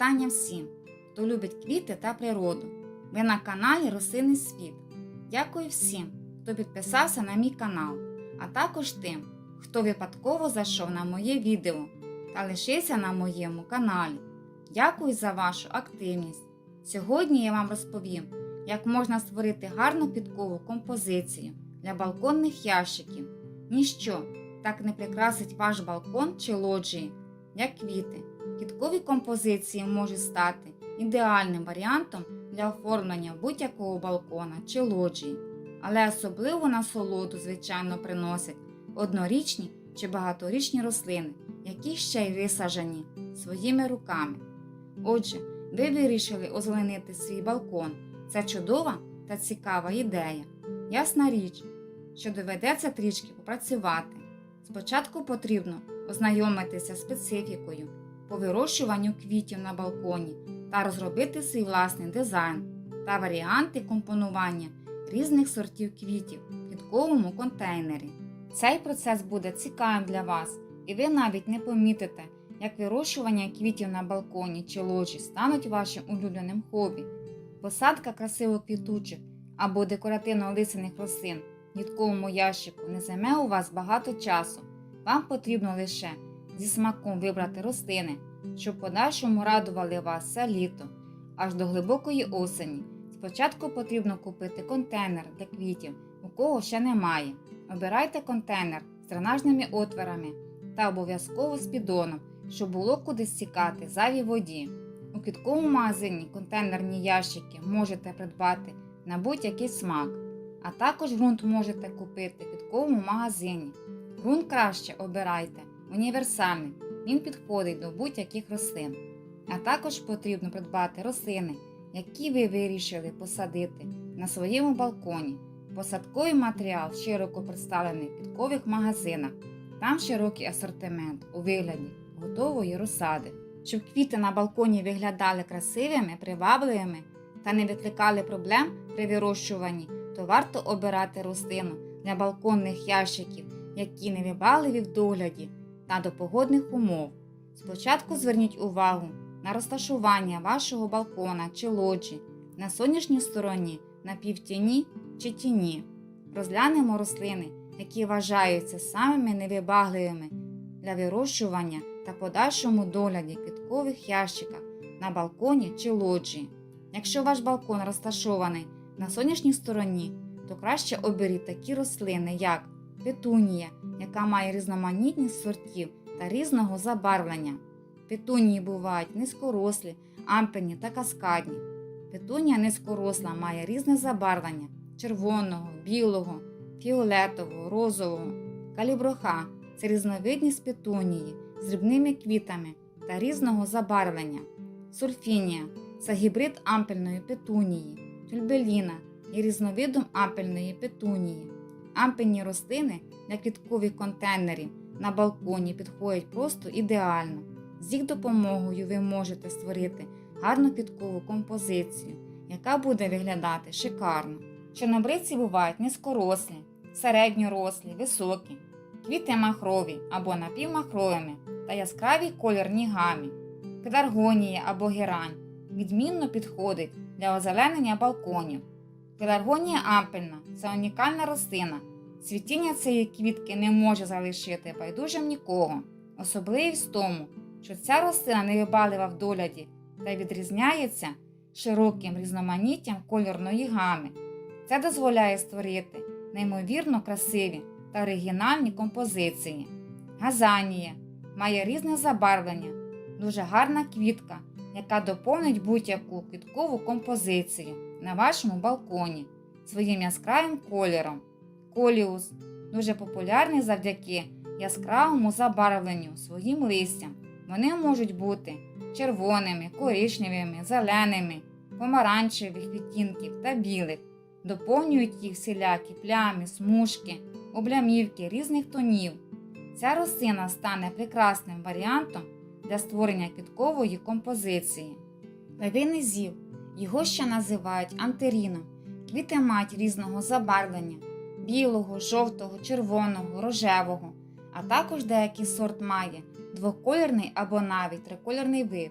Вітання всім, хто любить квіти та природу. Ви на каналі Росинний світ. Дякую всім, хто підписався на мій канал, а також тим, хто випадково зайшов на моє відео та лишився на моєму каналі. Дякую за вашу активність. Сьогодні я вам розповім, як можна створити гарну підкову композицію для балконних ящиків. Ніщо так не прикрасить ваш балкон чи лоджії, як квіти. Квіткові композиції можуть стати ідеальним варіантом для оформлення будь-якого балкона чи лоджії, але особливу насолоду, звичайно, приносять однорічні чи багаторічні рослини, які ще й висаджені своїми руками. Отже, ви вирішили озеленити свій балкон. Це чудова та цікава ідея. Ясна річ, що доведеться трішки попрацювати. Спочатку потрібно ознайомитися з специфікою по вирощуванню квітів на балконі та розробити свій власний дизайн та варіанти компонування різних сортів квітів в квітковому контейнері. Цей процес буде цікавим для вас, і ви навіть не помітите, як вирощування квітів на балконі чи ложі стануть вашим улюбленим хобі. Посадка красиво квітучих або декоративно-лисяних рослин в квітковому ящику не займе у вас багато часу. Вам потрібно лише зі смаком вибрати рослини, щоб в подальшому радували вас все літо, аж до глибокої осені. Спочатку потрібно купити контейнер для квітів, у кого ще немає. Обирайте контейнер з дренажними отворами та обов'язково з піддоном, щоб було куди стікати зайвій воді. У квітковому магазині контейнерні ящики можете придбати на будь-який смак, а також ґрунт можете купити в квітковому магазині. Ґрунт краще обирайте універсальний, він підходить до будь-яких рослин. А також потрібно придбати рослини, які ви вирішили посадити на своєму балконі. Посадковий матеріал широко представлений в квіткових магазинах. Там широкий асортимент у вигляді готової розсади. Щоб квіти на балконі виглядали красивими, привабливими та не викликали проблем при вирощуванні, то варто обирати рослину для балконних ящиків, які не вибагливі в догляді та до погодних умов. Спочатку зверніть увагу на розташування вашого балкона чи лоджі на сонячній стороні, на півтіні чи тіні. Розглянемо рослини, які вважаються самими невибагливими для вирощування та подальшому догляді квіткових ящиках на балконі чи лоджії. Якщо ваш балкон розташований на сонячній стороні, то краще оберіть такі рослини, як петунія, яка має різноманітність сортів та різного забарвлення. Петунії бувають низькорослі, ампельні та каскадні. Петунія низькоросла має різне забарвлення червоного, білого, фіолетового, розового, каліброха це різновидність петунії з дрібними квітами та різного забарвлення. Сульфінія це гібрид ампельної петунії, тюльбеліна є різновидом ампельної петунії. Ампельні рослини для квіткових контейнерів на балконі підходять просто ідеально. З їх допомогою ви можете створити гарну квіткову композицію, яка буде виглядати шикарно. Чорнобриці бувають низькорослі, середньорослі, високі, квіти махрові або напівмахровими та яскраві кольорні гамі. Пеларгонія або герань відмінно підходить для озеленення балконів. Пеларгонія ампельна це унікальна рослина. Цвітіння цієї квітки не може залишити байдужим нікого. Особливість в тому, що ця рослина невибаглива в догляді та відрізняється широким різноманіттям кольорної гами. Це дозволяє створити неймовірно красиві та оригінальні композиції. Газанія має різне забарвлення, дуже гарна квітка, яка доповнить будь-яку квіткову композицію на вашому балконі своїм яскравим кольором. Коліус дуже популярний завдяки яскравому забарвленню своїм листям. Вони можуть бути червоними, коричневими, зеленими, помаранчевих відтінків та білих, доповнюють їх всілякі плями, смужки, облямівки різних тонів. Ця рослина стане прекрасним варіантом для створення квіткової композиції. Левиний зів його ще називають антеріном. Квіти мають різного забарвлення білого, жовтого, червоного, рожевого, а також деякий сорт має двокольорний або навіть трикольорний вид.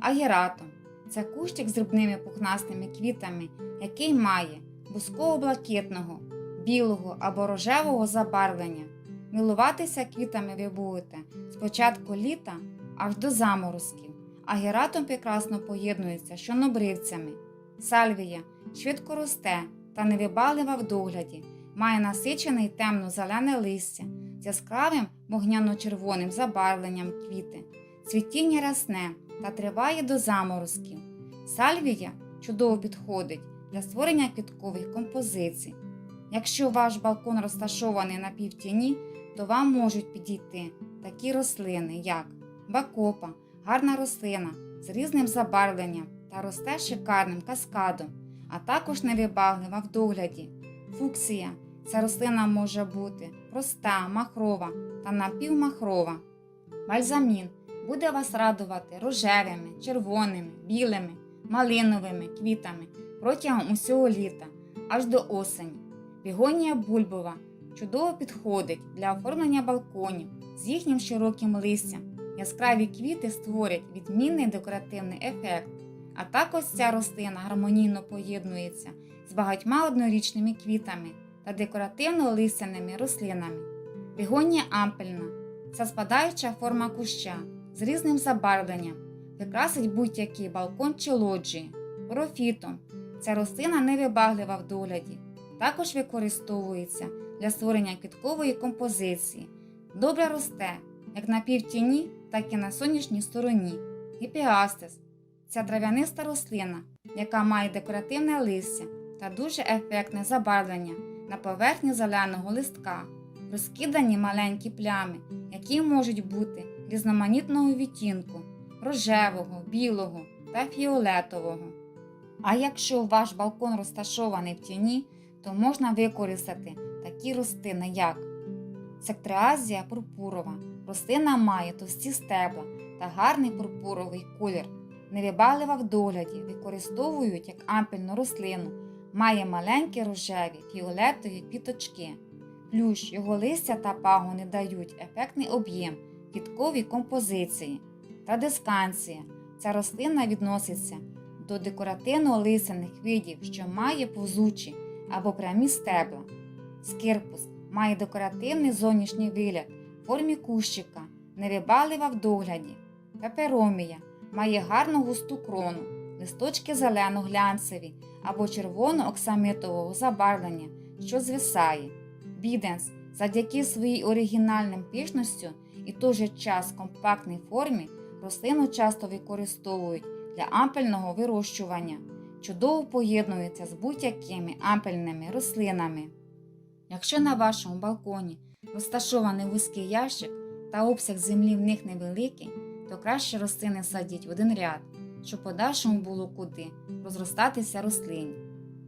Агератум це кущик з дрібними пухнастими квітами, який має бусково-блакитного, білого або рожевого забарвлення. Милуватися квітами ви будете з початку літа аж до заморозків. Агератум прекрасно поєднується з чорнобривцями. Сальвія швидко росте та невибаглива в догляді, має насичене й темно-зелене листя з яскравим вогняно-червоним забарвленням квіти. Цвітіння рясне та триває до заморозків. Сальвія чудово підходить для створення квіткових композицій. Якщо ваш балкон розташований на півтіні, то вам можуть підійти такі рослини, як бакопа, гарна рослина з різним забарвленням та росте шикарним каскадом, а також невибаглива в догляді. Фуксія ця рослина може бути проста, махрова та напівмахрова. Бальзамін буде вас радувати рожевими, червоними, білими, малиновими квітами протягом усього літа аж до осені. Бігонія бульбова чудово підходить для оформлення балконів з їхнім широким листям. Яскраві квіти створять відмінний декоративний ефект, а також ця рослина гармонійно поєднується з багатьма однорічними квітами та декоративно-листяними рослинами. Бігонія ампельна це спадаюча форма куща з різним забарвленням, прикрасить будь-який балкон чи лоджії. Профітом ця рослина невибаглива в догляді, також використовується для створення квіткової композиції. Добре росте як на півтіні, так і на сонячній стороні. Гіпіастис це трав'яниста рослина, яка має декоративне листя та дуже ефектне забарвлення на поверхні зеленого листка, розкидані маленькі плями, які можуть бути різноманітного відтінку рожевого, білого та фіолетового. А якщо ваш балкон розташований в тіні, то можна використати такі рослини, як Сектреазія пурпурова. Рослина має товсті стебла та гарний пурпуровий колір. Невибаглива в догляді використовують як ампельну рослину, має маленькі рожеві фіолетові квіточки. Плющ його листя та пагони дають ефектний об'єм квітковій композиції. Та дисканція. Ця рослина відноситься до декоративно-лисяних видів, що має повзучі або прямі стебла. Скирпус має декоративний зовнішній вигляд формі кущика, невибаглива в догляді. Пеперомія має гарну густу крону, листочки зелено-глянцеві або червоно-оксамитового забарвлення, що звисає. Біденс завдяки своїй оригінальним пишностю і той же час компактній формі рослину часто використовують для ампельного вирощування, чудово поєднується з будь-якими ампельними рослинами. Якщо на вашому балконі розташований вузький ящик та обсяг землі в них невеликий, то краще рослини садіть в один ряд, щоб подальшому було куди розростатися рослині.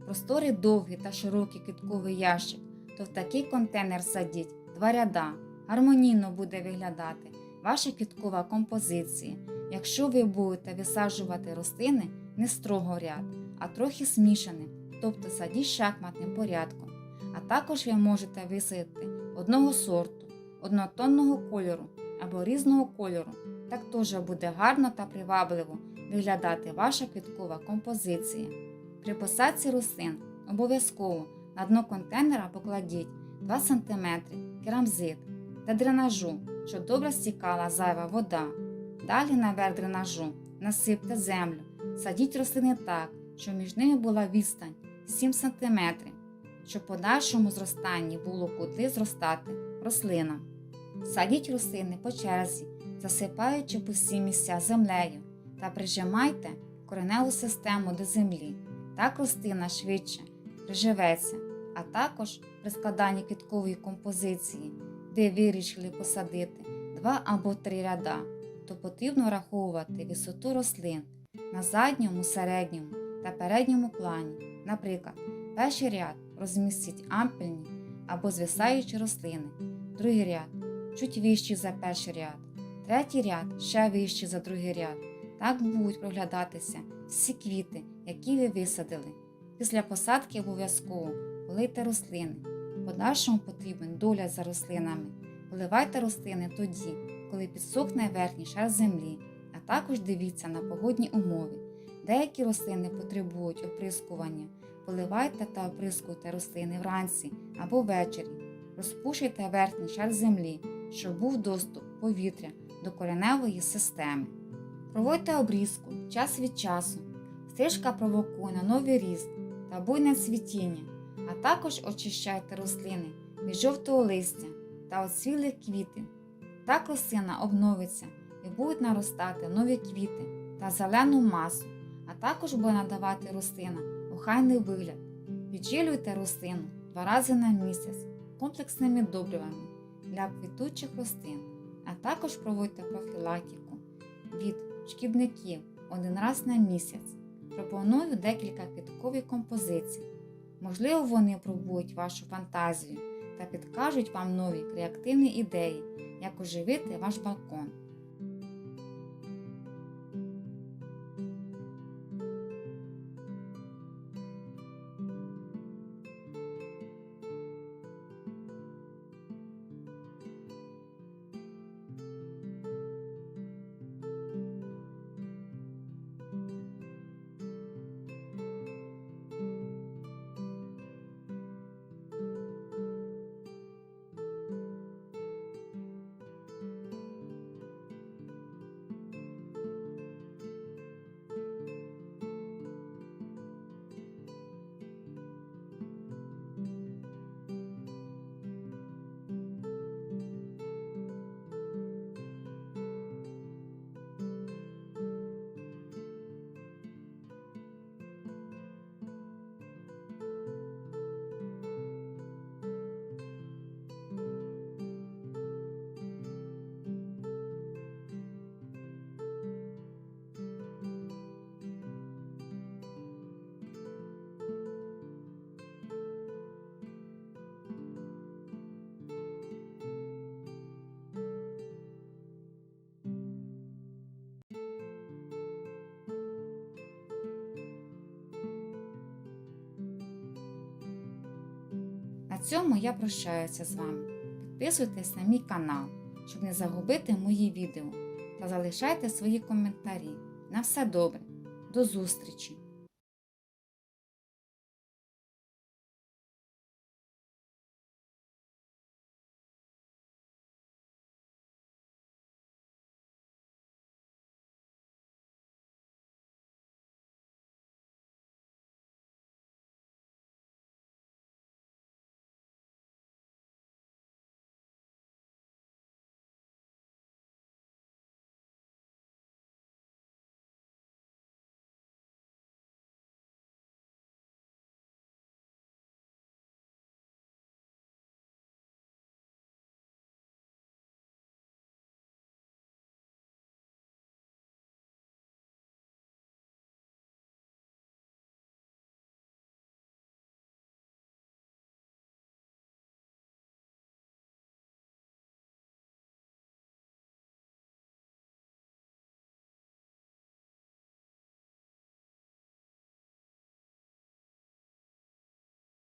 Просторий довгий та широкий квітковий ящик, то в такий контейнер садіть два ряда. Гармонійно буде виглядати ваша квіткова композиція, якщо ви будете висаджувати рослини не строго ряд, а трохи смішаним, тобто садіть шахматним порядком. А також ви можете висадити одного сорту, однотонного кольору або різного кольору. Так теж буде гарно та привабливо виглядати ваша квіткова композиція. При посадці рослин обов'язково на дно контейнера покладіть 2 см керамзит та дренажу, щоб добре стікала зайва вода. Далі наверх дренажу насипте землю, садіть рослини так, щоб між ними була відстань 7 см, щоб в подальшому зростанні було куди зростати рослинам. Садіть рослини по черзі, засипаючи по всі місця землею та прижимайте кореневу систему до землі. Так рослина швидше приживеться, а також при складанні квіткової композиції, де вирішили посадити два або три ряда, то потрібно враховувати висоту рослин на задньому, середньому та передньому плані. Наприклад, перший ряд розмістіть ампельні або звисаючі рослини, другий ряд чуть вищий за перший ряд, третій ряд ще вищий за другий ряд. Так будуть проглядатися всі квіти, які ви висадили. Після посадки обов'язково полийте рослини. В подальшому потрібен догляд за рослинами. Поливайте рослини тоді, коли підсохне верхній шар землі, а також дивіться на погодні умови. Деякі рослини потребують оприскування. Поливайте та оприскуйте рослини вранці або ввечері. Розпушуйте верхній шар землі, щоб був доступ повітря до кореневої системи. Проводьте обрізку час від часу. Стрижка провокує на новий ріст та буйне цвітіння, а також очищайте рослини від жовтого листя та оцвілих квітів. Так рослина обновиться і будуть наростати нові квіти та зелену масу, а також буде надавати рослина охайний вигляд. Підживлюйте рослину два рази на місяць комплексними добривами для квітучих рослин, а також проводьте профілактику від шкідників один раз на місяць. Пропоную декілька квіткових композицій. Можливо, вони пробують вашу фантазію та підкажуть вам нові креативні ідеї, як оживити ваш балкон. На цьому я прощаюся з вами. Підписуйтесь на мій канал, щоб не загубити мої відео та залишайте свої коментарі. На все добре. До зустрічі!